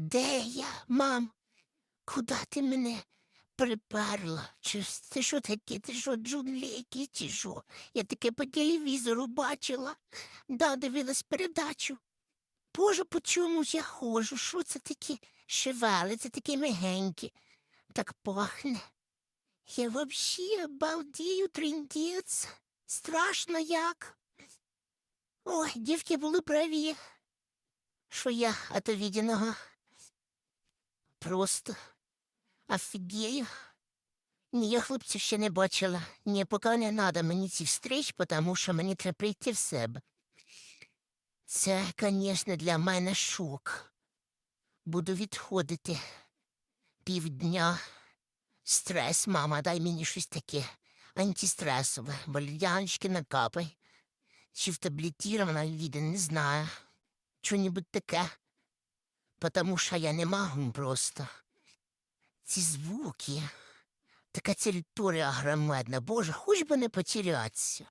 Де я, мам? Куда ти мене приперла? Чи це що таке? Ти що, джунгліки, чи що? Я таке по телевізору бачила. Да, дивилась передачу. Боже, по чому я ходжу? Що це таке шевелиться, таке мягеньке? Так пахне. Я вообще обалдію, трындець. Страшно як. Ой, дівки були праві, що я от увиденного просто офігею. Ні, я хлопців ще не бачила. Ні, поки не надо мені ці встреч, тому що мені треба прийти в себе. Це, звісно, для мене шок. Буду відходити півдня. Стрес, мама, дай мені щось таке антистресове, валерьяночки накапай. Чи в таблетировано виде, не знаю. Що-нибудь таке. Потому що я не могу просто. Ці звуки. Така територія громадна, боже, хоч би не потерятися.